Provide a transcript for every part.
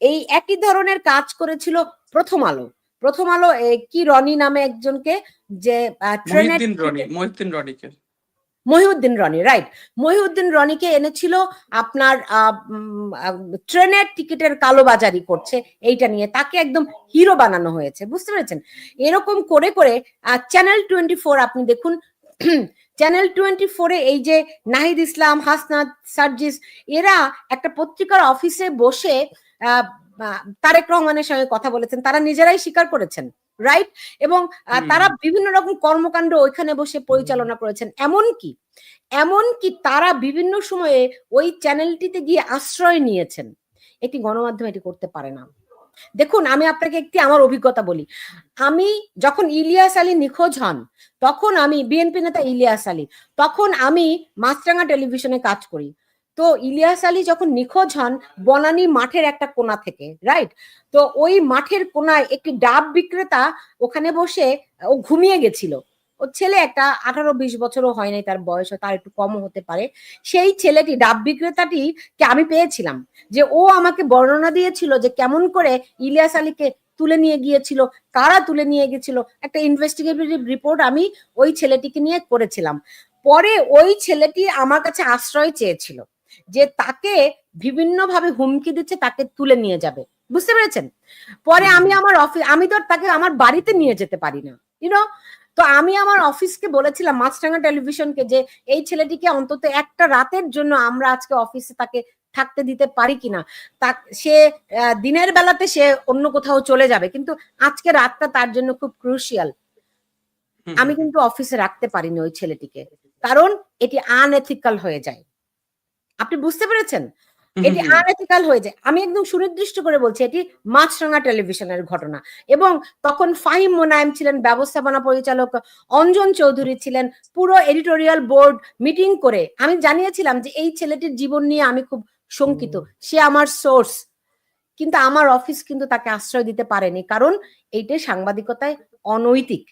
এই একই ধরনের কাজ করেছিল প্রথম আলো। প্রথম আলো কি রনি নামে একজনকে যে ট্রেনের মহিউদ্দিন রনি রনিকে। মহিউদ্দিন রনি রাইট মহিউদ্দিন রনিকে এনেছিল আপনার ট্রেনের টিকিটের কালোবাজারি করছে এইটা নিয়ে। তাকে একদম হিরো বানানো হয়েছে বুঝতে পেরেছেন? এরকম করে করে চ্যানেল টোয়েন্টি ফোর আপনি দেখুন চ্যানেল টোয়েন্টি ফোরে এই যে নাহিদ ইসলাম হাসনাত সার্জিস এরা একটা পত্রিকার অফিসে বসে তারেক রহমানের সঙ্গে কথা বলেছেন তারা নিজেরাই স্বীকার করেছেন রাইট এবং তারা বিভিন্ন রকম কর্মকাণ্ড ওইখানে বসে পরিচালনা করেছেন। এমন কি এমন কি তারা বিভিন্ন সময়ে ওই চ্যানেলটিতে গিয়ে আশ্রয় নিয়েছেন। এটি গণমাধ্যম এটি করতে পারে না। দেখুন আমি আপনাকে একটি আমার অভিজ্ঞতা বলি। আমি যখন ইলিয়াস আলী নিখোঁজ হন তখন আমি বিএনপি নেতা ইলিয়াস আলী তখন আমি মাছরাঙ্গা টেলিভিশনে কাজ করি। তো ইলিয়াস আলী যখন নিখোঁজ হন, বনানী মাঠের একটা কোণা থেকে রাইট তো ওই মাঠের কোনায় একটি ডাব বিক্রেতা ওখানে বসে, ও ঘুমিয়ে গেছিল। ও ছেলে একটা আঠারো বিশ বছরও হয় নাই, তার বয়স তার একটু কমও হতে পারে। সেই ছেলেটি, ডাব বিক্রেতাটি কে আমি পেয়েছিলাম যে ও আমাকে বর্ণনা দিয়েছিল যে কেমন করে ইলিয়াস আলীকে তুলে নিয়ে গিয়েছিল, কারা তুলে নিয়ে গেছিল একটা ইনভেস্টিগেটিভ রিপোর্ট আমি ওই ছেলেটিকে নিয়ে করেছিলাম। পরে ওই ছেলেটি আমার কাছে আশ্রয় চেয়েছিল। যে তাকে বিভিন্নভাবে হুমকি দিচ্ছে তাকে তুলে নিয়ে যাবে। বুঝতে পেরেছেন? পরে আমি আমার অফিস আমি তো তাকে আমার বাড়িতে নিয়ে যেতে পারি না ইউনো তো আমি আমার অফিসকে বলেছিলাম মাছরাঙ্গা টেলিভিশনকে যে এই ছেলেটিকে অন্তত একটা রাতের জন্য আমরা আজকে অফিসে তাকে থাকতে দিতে পারি কিনা। তা সে দিনের বেলাতে সে অন্য কোথাও চলে যাবে কিন্তু আজকে রাতটা তার জন্য খুব ক্রুশিয়াল আমি কিন্তু অফিসে রাখতে পারিনি ওই ছেলেটিকে কারণ এটি আনএথিক্যাল হয়ে যায়। আপনি বুঝতে পেরেছেন? এটি আনএথিক্যাল হয়ে যায়। আমি একদম সুনির্দিষ্ট করে বলছি এটি মাছরাঙা টেলিভিশনের ঘটনা। এবং তখন ফাহিম মোনায়েম ছিলেন ব্যবস্থাপনা পরিচালক অঞ্জন চৌধুরী ছিলেন পুরো এডিটোরিয়াল বোর্ড মিটিং করে। আমি জানিয়েছিলাম যে এই ছেলেটির জীবন নিয়ে আমি খুব শঙ্কিত। সে আমার সোর্স কিন্তু আমার অফিস কিন্তু তাকে আশ্রয় দিতে পারেনি। কারণ এইটা সাংবাদিকতায় অনৈতিক।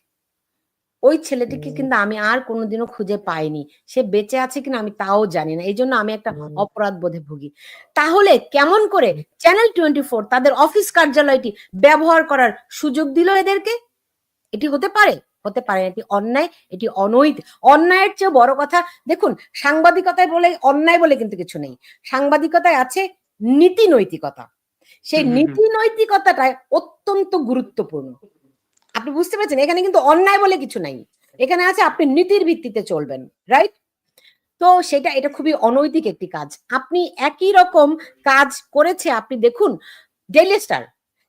ওই ছেলেটিকে কিন্তু আমি আর কোনোদিনও খুঁজে পাইনি। সে বেঁচে আছে কিনা আমি তাও জানি না। এই জন্য আমি একটা অপরাধ বোধে ভুগি। তাহলে কেমন করে চ্যানেল টোয়েন্টি ফোর তাদের অফিস কার্যালয়টি ব্যবহার করার সুযোগ দিল এদেরকে? এটি হতে পারে? হতে পারে না। এটি অন্যায় এটি অনৈত। অন্যায়ের চেয়ে বড় কথা দেখুন সাংবাদিকতায় বলে অন্যায় বলে কিন্তু কিছু নেই। সাংবাদিকতায় আছে নীতি নৈতিকতা সেই। নীতি নৈতিকতাটাই অত্যন্ত গুরুত্বপূর্ণ। আপনি বুঝতে পারছেন? এখানে কিন্তু অন্যায় বলে কিছু নাই। এখানে আছে আপনি নীতির ভিত্তিতে চলবেন রাইট তো সেটা, এটা খুবই অনৈতিক একটি কাজ। আপনি একই রকম কাজ করেছে, আপনি দেখুন ডেইলি স্টার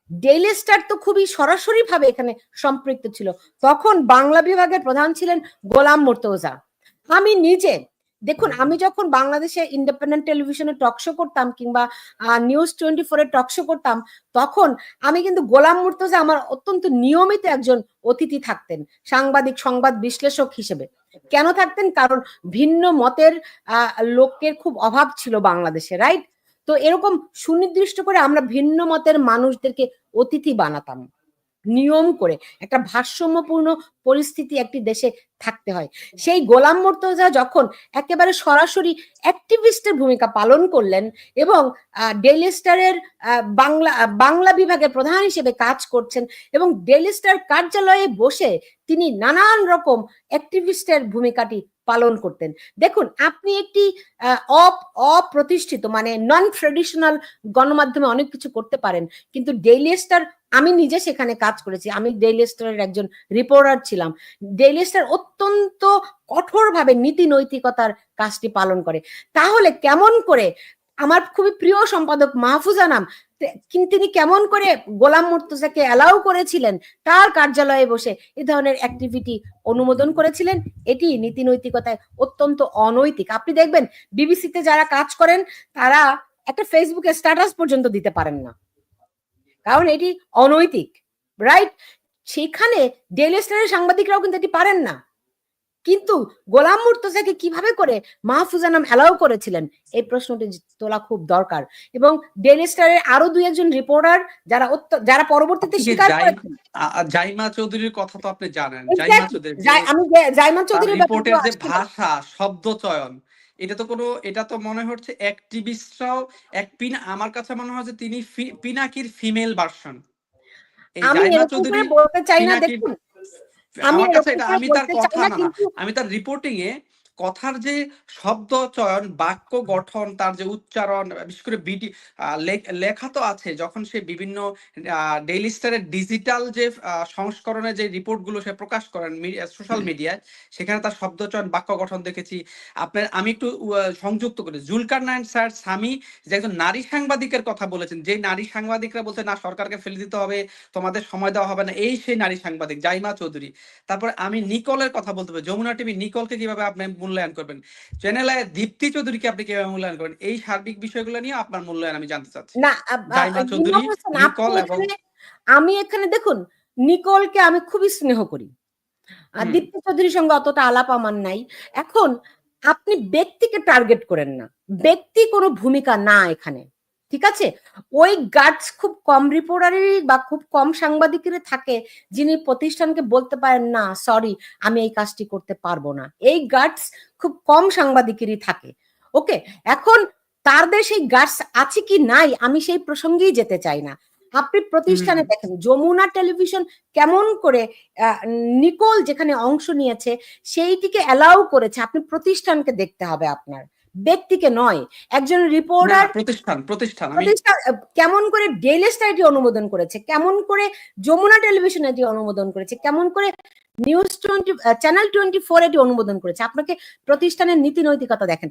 ডেইলি স্টার তো খুবই সরাসরি ভাবে এখানে সম্পৃক্ত ছিল। তখন বাংলা বিভাগের প্রধান ছিলেন গোলাম মুর্তজা। আমি নিজে দেখুন, আমি যখন বাংলাদেশে ইন্ডিপেন্ডেন্ট টেলিভিশনে টকশো করতাম কিংবা নিউজ টোয়েন্টি ফোরে টকশো করতাম, তখন আমি কিন্তু গোলাম মুর্তজা আমার অত্যন্ত নিয়মিত একজন অতিথি থাকতেন, সাংবাদিক, সংবাদ বিশ্লেষক হিসেবে। কেন থাকতেন? কারণ ভিন্ন মতের লোকের খুব অভাব ছিল বাংলাদেশে রাইট তো এরকম সুনির্দিষ্ট করে আমরা ভিন্ন মতের মানুষদেরকে অতিথি বানাতাম। নিয়ম করে, একটা ভারসাম্যপূর্ণ পরিস্থিতি একটি দেশে থাকতে হয়। সেই গোলাম মুর্তজা যখন একেবারে সরাসরি অ্যাক্টিভিস্টের ভূমিকা পালন করলেন এবং ডেইলি স্টারের বাংলা বাংলা বিভাগের প্রধান হিসেবে কাজ করছেন এবং ডেইলি স্টার কার্যালয়ে বসে তিনি নানান রকম অ্যাক্টিভিস্টের ভূমিকাটি পালন করতেন। দেখুন, আপনি একটি অপ- অপ্রতিষ্ঠিত মানে নন ট্রেডিশনাল গণমাধ্যমে অনেক কিছু করতে পারেন, কিন্তু ডেইলি স্টার আমি নিজে সেখানে কাজ করেছি। আমি ডেইলি স্টারের একজন রিপোর্টার ছিলাম। ডেইলি স্টার অত্যন্ত কঠোরভাবে নীতি নৈতিকতার কাজটি পালন করে। তাহলে কেমন করে আমার খুবই প্রিয় সম্পাদক মাহফুজা নাম কিন্তু তিনি কেমন করে গোলাম মুর্তজাকে অ্যালাউ করেছিলেন, তার কার্যালয়ে বসে এ ধরনের অ্যাক্টিভিটি অনুমোদন করেছিলেন, এটি নীতি নৈতিকতায় অত্যন্ত অনৈতিক। আপনি দেখবেন বিবিসিতে যারা কাজ করেন, তারা একটা ফেসবুকে স্ট্যাটাস পর্যন্ত দিতে পারেন না। কারণ এটি অনৈতিক রাইট সেখানে ডেইলি স্টারের সাংবাদিকরাও কিন্তু এটি পারেন না। কিন্তু গোলাম মুর্তজাকে কীভাবে করে মাহফুজা নাম অ্যালাউ করেছিলেন? এই প্রশ্নটি তোলা খুব দরকার। এবং ডেইলি স্টারের আরও দুই একজন রিপোর্টার যারা যারা পরবর্তীতে স্বীকার করেছেন। জাইমা চৌধুরীর কথা তো আপনি জানেন। জাইমা চৌধুরী আমি জাইমান চৌধুরীর রিপোর্টের যে ভাষা শব্দ চয়ন এটা তো কোনো এটা তো মনে হচ্ছে অ্যাক্টিভিস্টরাও এক পিনা আমার কাছে মনে হয় যে তিনি পিনাকির ফিমেল ভার্সন। আমি চৌধুরী বলতে চাই না দেখুন আমি আমার কাছে এটা আমি তার কথা না আমি তার রিপোর্টিং এ কথার যে শব্দ চয়ন বাক্য গঠন তার যে উচ্চারণ বিশেষ করে বিডি লেখা তো আছে যখন সে বিভিন্ন ডেইলি স্টারের ডিজিটাল যে সংস্করণে যে রিপোর্টগুলো সে প্রকাশ করেন সোশ্যাল মিডিয়ায় সেখানে তার শব্দ চয়ন বাক্য গঠন দেখেছি। আপনার আমি একটু সংযুক্ত করি। জুলকার নারায়ণ স্যার স্বামী যে একজন নারী সাংবাদিকের কথা বলেছেন যে নারী সাংবাদিকরা বলছে না সরকারকে ফেলে দিতে হবে তোমাদের সময় দেওয়া হবে না। এই সেই নারী সাংবাদিক জাইমা চৌধুরী। তারপর আমি নিকলের কথা বলতে পারি। যমুনা টিভি নিকলকে কীভাবে আপনি মূল্যায়ন করবেন। চ্যানেলে দীপ্তি চৌধুরীকে আপনি কীভাবে মূল্যায়ন করবেন? এই সার্বিক বিষয়গুলো নিয়ে আপনার মূল্যায়ন আমি জানতে চাচ্ছি। না চৌধুরী, নিকল এবং- আমি এখানে দেখুন নিকলকে আমি খুবই স্নেহ করি। আর দীপ্তি চৌধুরীর সঙ্গে অতটা আলাপ আমার নাই। এখন আপনি ব্যক্তিকে টার্গেট করেন না। ব্যক্তি কোনো ভূমিকা না এখানে। ঠিক আছে? ওই গার্ডস খুব কম রিপোর্টারই বা খুব কম সাংবাদিকেরই থাকে যিনি প্রতিষ্ঠানকে বলতে পারেন না সরি আমি এই কাজটি করতে পারব না। এই গার্ডস খুব কম সাংবাদিকেরই থাকে। ওকে এখন তাদের সেই গার্ডস আছে কি নাই আমি সেই প্রসঙ্গেই যেতে চাই না। আপনি প্রতিষ্ঠানে দেখেন যমুনা টেলিভিশন কেমন করে নিকোল যেখানে অংশ নিয়েছে সেইটিকে অ্যালাউ করেছে। আপনি প্রতিষ্ঠানকে দেখতে হবে আপনার। ব্যক্তিকে নয় একজন রিপোর্টার প্রতিষ্ঠান প্রতিষ্ঠান প্রতিষ্ঠান কেমন করে ডেইলি স্টার এটি অনুমোদন করেছে কেমন করে যমুনা টেলিভিশন এটি অনুমোদন করেছে কেমন করে news twenty channel twenty four এটি অনুমোদন করেছে আপনাকে প্রতিষ্ঠানের নীতি নৈতিকতা দেখেন।